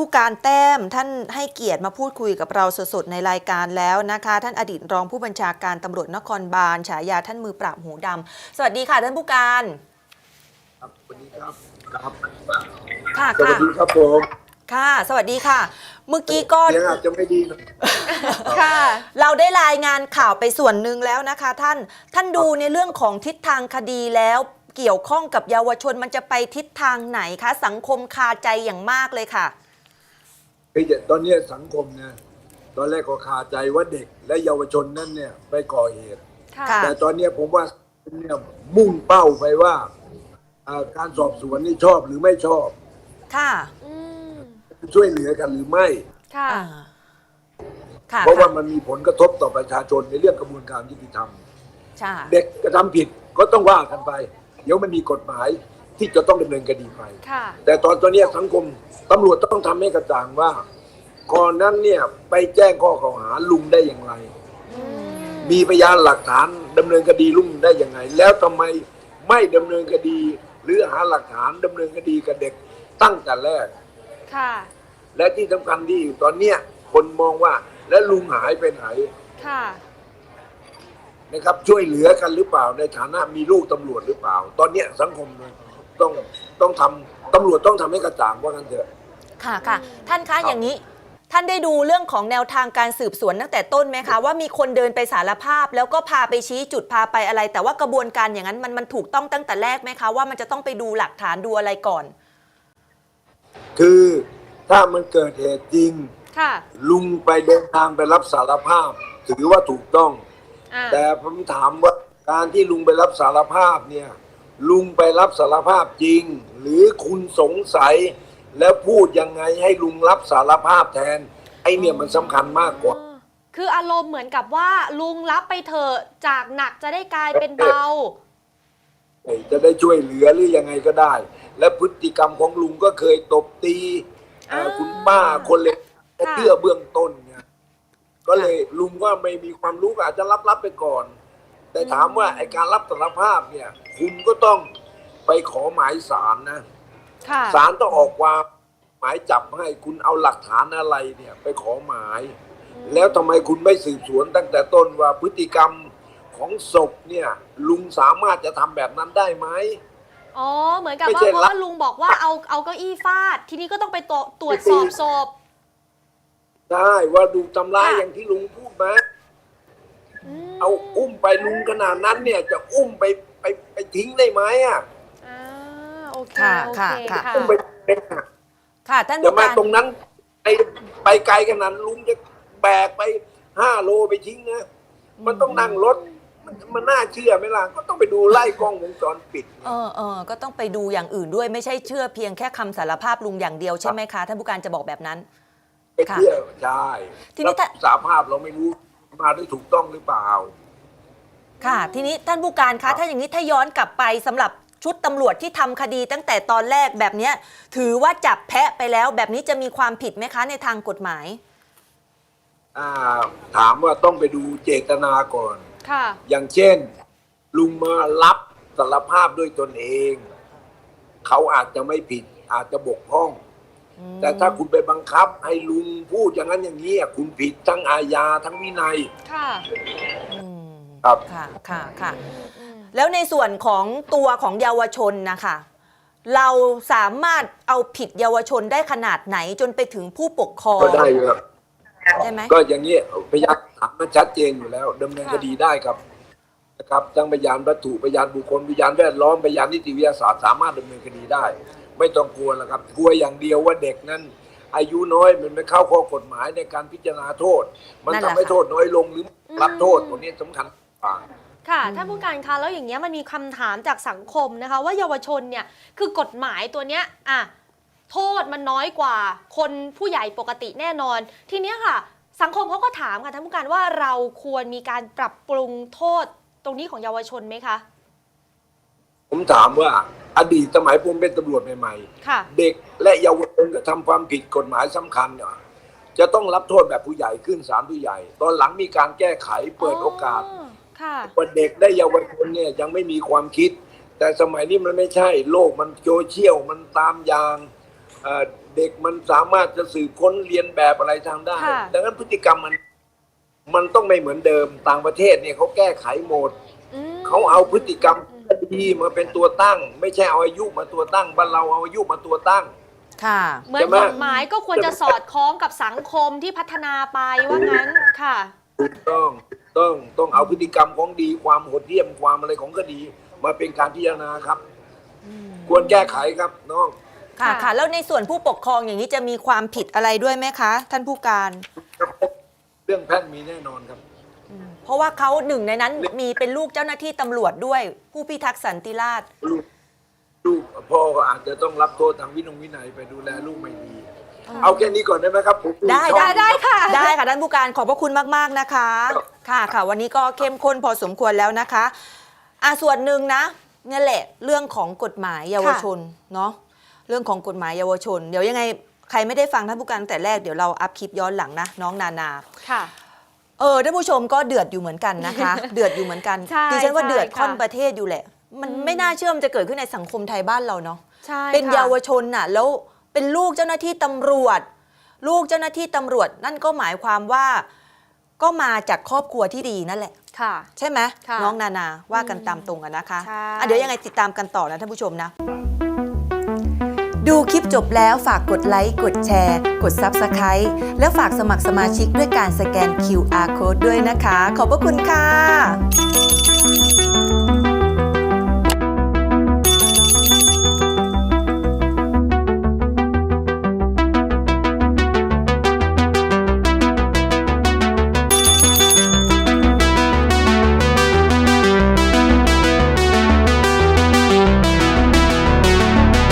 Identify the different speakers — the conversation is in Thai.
Speaker 1: ผู้การแต้มท่านให้เกียรติมาพูดคุยกับเราสดๆในรายการแล้วนะคะ ท่านอดีตรองผู้บัญชาการตำรวจนครบาลฉายาท่านมือปราบหูดำสวัสดีค่ะท่านผู้การ
Speaker 2: ครับสวัสดีครับครับ
Speaker 1: ค่ะ
Speaker 2: สวั
Speaker 1: ค่ะ
Speaker 2: สดีครับผม
Speaker 1: ค่ะ สวัสดีค่ะ เมื่อกี้ก็
Speaker 2: เสียงอาจจะไม่ดีนะ
Speaker 1: ค่ะ เราได้รายงานข่าวไปส่วนหนึ่งแล้วนะคะ ท่านท่านดูในเรื่องของทิศทางคดีแล้วเกี่ยวข้องกับเยาวชนมันจะไปทิศทางไหนคะสังคมคาใจอย่างมากเลยค่ะ
Speaker 2: คือตอนนี้สังคมเนี่ยตอนแรกก็คาใจว่าเด็กและเยาวชนนั่นเนี่ยไปก่อเหตุ
Speaker 1: ค่ะ
Speaker 2: แต่ตอนนี้ผมว่าเนี่ยมุ่งเป้าไปว่าอ่าการสอบสวนนี่ชอบหรือไม่ชอบ
Speaker 1: ค่ะ
Speaker 3: อืม
Speaker 2: ช่วยเหลือกันหรือไม่
Speaker 3: ค่ะ
Speaker 1: อ่าค่ะ
Speaker 2: เพราะว่า
Speaker 1: ค่ะ
Speaker 2: มันมีผลกระทบต่อประชาชนในเรื่องกระบวนการยุติธรรม
Speaker 1: ใช่
Speaker 2: เด็กกระทำผิดก็ต้องว่ากันไป เดี๋ยวมันมีกฎหมายที่จะต้องดำเนินคดีไป
Speaker 3: ค่ะ
Speaker 2: แต่ตอนตอนเนี้ยสังคมตำรวจต้องทำให้กระจ่างว่า ก่อนนั้นเนี่ยไปแจ้งข้อกล่าวหาลุงได้อย่างไร
Speaker 3: อืม
Speaker 2: มีพยานหลักฐานดำเนินคดีลุงได้ยังไงแล้วทำไมไม่ดำเนินคดี หรือหาหลักฐานดำเนินคดีกับเด็กตั้งแต่แรก
Speaker 3: ค่ะ
Speaker 2: และที่สำคัญที่ตอนเนี้ยคนมองว่าแล้วลุงหายไปไหน
Speaker 3: ค่ะ
Speaker 2: นะครับ ช่วยเหลือกันหรือเปล่าในฐานะมีลูกตำรวจหรือเปล่า ตอนเนี้ยสังคมต้องต้องทำตำรวจต้องทำให้กระจ่างว่ากันเถอะ
Speaker 1: ค่ะค่ะ ท่านคะอย่างนี้ ท่านได้ดูเรื่องของแนวทางการสืบสวนตั้งแต่ต้นไหมคะ ว่ามีคนเดินไปสารภาพ แล้วก็พาไปชี้จุดพาไปอะไร แต่ว่ากระบวนการอย่างนั้นมันมันถูกต้องตั้งแต่แรกไหมคะ ว่ามันจะต้องไปดูหลักฐานดูอะไรก่อน
Speaker 2: คือถ้ามันเกิดเหตุจริง
Speaker 3: ค่ะ
Speaker 2: ลุงไปเดินทางไปรับสารภาพ ถือว่าถูกต้อง
Speaker 3: อ่า
Speaker 2: แต่ผมถามว่าการที่ลุงไปรับสารภาพเนี่ย ลุงไปรับสารภาพจริง หรือคุณสงสัย แล้วพูดยังไงให้ลุงรับสารภาพแทน ไอ้เนี่ยมันสำคัญมากกว่า
Speaker 3: คืออารมณ์เหมือนกับว่าลุงรับไปเถอะจากหนักจะได้กลายเป็นเบา
Speaker 2: จะได้ช่วยเหลือหรือยังไงก็ได้ และพฤติกรรมของลุงก็เคยตบตีเอ่อ
Speaker 3: อ่า
Speaker 2: คุณป้าคนเล็ก
Speaker 3: ค่ะ
Speaker 2: เพื่อเบื้องต้นเนี่ยก็เลยลุงก็ไม่มีความรู้ก็อาจจะรับรับไปก่อน แต่ถามว่าไอการรับสารภาพเนี่ย คุณก็ต้องไปขอหมายสารนะ
Speaker 3: ค่ะ
Speaker 2: ศาลต้องออกความหมายจับให้คุณเอาหลักฐานอะไรเนี่ยไปขอหมาย แล้วทำไมคุณไม่สืบสวนตั้งแต่ต้นว่าพฤติกรรมของศพเนี่ยลุงสามารถจะทำแบบนั้นได้ไหม
Speaker 3: อ๋อ เหมือนกับ
Speaker 2: ไม่
Speaker 3: ว่า
Speaker 2: ใช่
Speaker 3: เพราะ
Speaker 2: รับ
Speaker 3: ว่าลุงบอกว่าเอาเอาเก้าอี้ฟาด ทีนี้ก็ต้องไปตรวตรวจสอบศพ
Speaker 2: ได้ว่าดูทำร้าย
Speaker 3: ค่ะ
Speaker 2: อย่างที่ลุงพูดไหม
Speaker 3: ม
Speaker 2: เอาอุ้มไปลุงขนาดนั้นเนี่ยจะอุ้มไปไปไปทิ้งได้ไหมอะ
Speaker 3: อ่าโอ เค
Speaker 1: ค่ะ
Speaker 3: โอ
Speaker 1: ค่ะ
Speaker 3: เค
Speaker 1: ค่ะ
Speaker 3: ค่ะ
Speaker 2: อุ้มไปเป็นอะ
Speaker 1: ค่ะท่าน
Speaker 2: จะ
Speaker 1: ผู้
Speaker 2: มา
Speaker 1: การ
Speaker 2: ตรงนั้นไปไปไกลขนาดลุงจะแบกไปห้าโลไปทิ้งนะมันต้องนั่งรถมันมันน่าเชื่อไหมล่ะก็ต้องไปดูไล่กล้องวงจรปิด
Speaker 1: เออเออก็ต้องไปดูอย่างอื่นด้วยไม่ใช่เชื่อเพียงแค่คำสารภาพลุงอย่างเดียวใช่ไหมคะท่านผู้การจะบอกแบบนั้น
Speaker 2: ไปเที่ยวใช่
Speaker 1: ทีนี้ถ้า
Speaker 2: รับสาภาพเราไม่รู้มาได้ถูกต้องหรือเปล่า
Speaker 1: ค่ะ ทีนี้ท่านผู้การ
Speaker 2: ครั
Speaker 1: คะ
Speaker 2: บ
Speaker 1: ถ้าอย่างนี้ถ้าย้อนกลับไปสำหรับ ชุดตำรวจที่ทำคดีตั้งแต่ตอนแรกแบบเนี้ยถือว่าจับแพะไปแล้ว แบบนี้จะมีความผิดไหมคะในทางกฎหมาย
Speaker 2: อ่า ถามว่าต้องไปดูเจตนาก่อน
Speaker 3: ค่ะ
Speaker 2: อย่างเช่น ลุงมารับสารภาพด้วยตนเอง เขาอาจจะไม่ผิด อาจจะบกพร่อง แต่ถ้าคุณไปบังคับให้ลุงพูดอย่างนั้นอย่างนี้อะคุณผิดทั้งอาญาทั้งวินัย
Speaker 3: ค่ะ
Speaker 1: อืม
Speaker 2: ครับ
Speaker 1: ค่ะ ค่ะ ค่ะ
Speaker 3: อืมอืม
Speaker 1: แล้วในส่วนของตัวของเยาวชนนะคะเราสามารถเอาผิดเยาวชนได้ขนาดไหนจนไปถึงผู้ปกครอง
Speaker 2: ก็ได้ครับ
Speaker 1: ใช่ไหม
Speaker 2: ก็อย่างนี้พยานฐานมันชัดเจนอยู่แล้วดำเนินคดีได้ครับนะครับทั้งพยานวัตถุพยานบุคคลพยานแวดล้อมพยานนิติวิทยาศาสตร์สามารถดำเนินคดีได้ ไม่ต้องกลัวแล้วครับกลัวอย่างเดียวว่าเด็กนั้น อายุน้อยมันไม่เข้าข้อกฎหมายในการพิจารณาโทษ มัน
Speaker 1: นั่นแห
Speaker 2: ทำ
Speaker 1: ละ
Speaker 2: ให้
Speaker 1: ค่ะ
Speaker 2: โทษน้อยลงหรือรับโทษตรงนี้สำคัญกว่า
Speaker 3: ค่ะท่านผู้การคะแล้วอย่างเงี้ยมันมีคำถามจากสังคมนะคะ ว่าเยาวชนเนี่ยคือกฎหมายตัวเนี้ยอะโทษมันน้อยกว่า คนผู้ใหญ่ปกติแน่นอน ทีเนี้ยค่ะ สังคมเขาก็ถามค่ะท่านผู้การว่าเราควรมีการปรับปรุงโทษตรงนี้ของเยาวชนไหมคะ
Speaker 2: ผมถามว่าอดีตสมัยผมเป็นตำรวจใหม่
Speaker 3: ค่ะ
Speaker 2: ๆเด็กและเยาวชนกระทำความผิดกฎหมายสำคัญเนี่ยจะต้องรับโทษแบบผู้ใหญ่ขึ้นศาลผู้ใหญ่ ตอนหลังมีการแก้ไขเปิดโอกาส
Speaker 3: ค่ะ
Speaker 2: ว่าเด็กได้เยาวชนเนี่ยยังไม่มีความคิด แต่สมัยนี้มันไม่ใช่โลกมันโซเชียลมันตามยางเอ่อเด็กมันสามารถจะสืบค้นเรียนแบบอะไรทางได้
Speaker 3: ค่ะ
Speaker 2: ดังนั้นพฤติกรรมมันมันต้องไม่เหมือนเดิมต่างประเทศเนี่ยเขาแก้ไขหมด
Speaker 3: อืม
Speaker 2: เขาเอาพฤติกรรมดีมาเป็นตัวตั้ง ไม่ใช่เอาอายุมาตัวตั้งบ้านเราเอาอายุมาตัวตั้ง
Speaker 1: ค่ะ
Speaker 3: เหมือน
Speaker 2: ใช่ไหม
Speaker 3: กฎหมายก็ควรจะสอดคล้องกับสังคมที่พัฒนาไปว่างั้นค่ะ
Speaker 2: ถูกต้อง ต้องต้องเอาพฤติกรรมของดีความโหดเหี้ยมความอะไรของคดี มาเป็นการพิจารณาครับ ควรแก้ไขครับน้อง
Speaker 1: ค่ะ
Speaker 3: ค่ะ
Speaker 1: ค่ะ แล้วในส่วนผู้ปกครองอย่างนี้จะมีความผิดอะไรด้วยไหมคะ ท่านผู้การ
Speaker 2: เรื่องแพ่งมีแน่นอนครับ
Speaker 1: เพราะว่าเขาหนึ่งในนั้นมีเป็นลูกเจ้าหน้าที่ตำรวจด้วย ผู้พิทักษ์สันติราษฎร์
Speaker 2: ลูกลูกพ่อก็อาจจะต้องรับโทษทางวินงวินัยไปดูแลลูกไม่ดี เอาแค่นี้ก่อนได้ไหมครับผม
Speaker 1: ได้
Speaker 2: ชอบ
Speaker 1: ได้ได้
Speaker 3: ค่ะ
Speaker 1: ได้ค่ะท่านผู้การขอบพระคุณมากๆนะคะ
Speaker 2: ครับ
Speaker 1: ค่ะค่ะ วันนี้ก็เข้มข้นพอสมควรแล้วนะคะอะส่วนหนึ่งนะนี่แหละเรื่องของกฎหมายเยาวชนเนาะเรื่องของกฎหมายเยาวชน เดี๋ยวยังไงใครไม่ได้ฟังท่านผู้การตั้งแต่แรกเดี๋ยวเราอัพคลิปย้อนหลังนะน้องนานา
Speaker 3: ค่ะ
Speaker 1: เออท่านผู้ชมก็เดือดอยู่เหมือนกันนะคะ เดือดอยู่เหมือนกัน
Speaker 3: ใช่
Speaker 1: ดิฉันว่า
Speaker 3: ใช่
Speaker 1: เดือด
Speaker 3: ค่ะ
Speaker 1: ค่อนประเทศอยู่แหละ มัน
Speaker 3: อืม
Speaker 1: ไม่น่าเชื่อมนจะเกิดขึ้นในสังคมไทยบ้านเราเนาะ
Speaker 3: ใช่
Speaker 1: เป็น
Speaker 3: ค่ะ
Speaker 1: เยาวชนน่ะแล้ว เป็นลูกเจ้าหน้าที่ตำรวจ ลูกเจ้าหน้าที่ตำรวจ นั่นก็หมายความว่า ก็มาจากครอบครัวที่ดีนั่นแหละ
Speaker 3: ค่ะ
Speaker 1: ใช่ไหม
Speaker 3: ค่ะ
Speaker 1: น้องนานาว่ากันตามตรงกันนะคะ
Speaker 3: ใช่
Speaker 1: อะเดี๋ยวยังไงติดตามกันต่อนะท่านผู้ชมนะ ดูคลิปจบแล้วฝากกดไลค์กดแชร์ กด Subscribe แล้วฝากสมัครสมาชิกด้วยการสแกน QR Code ด้วยนะคะ ขอบพระคุณค่ะ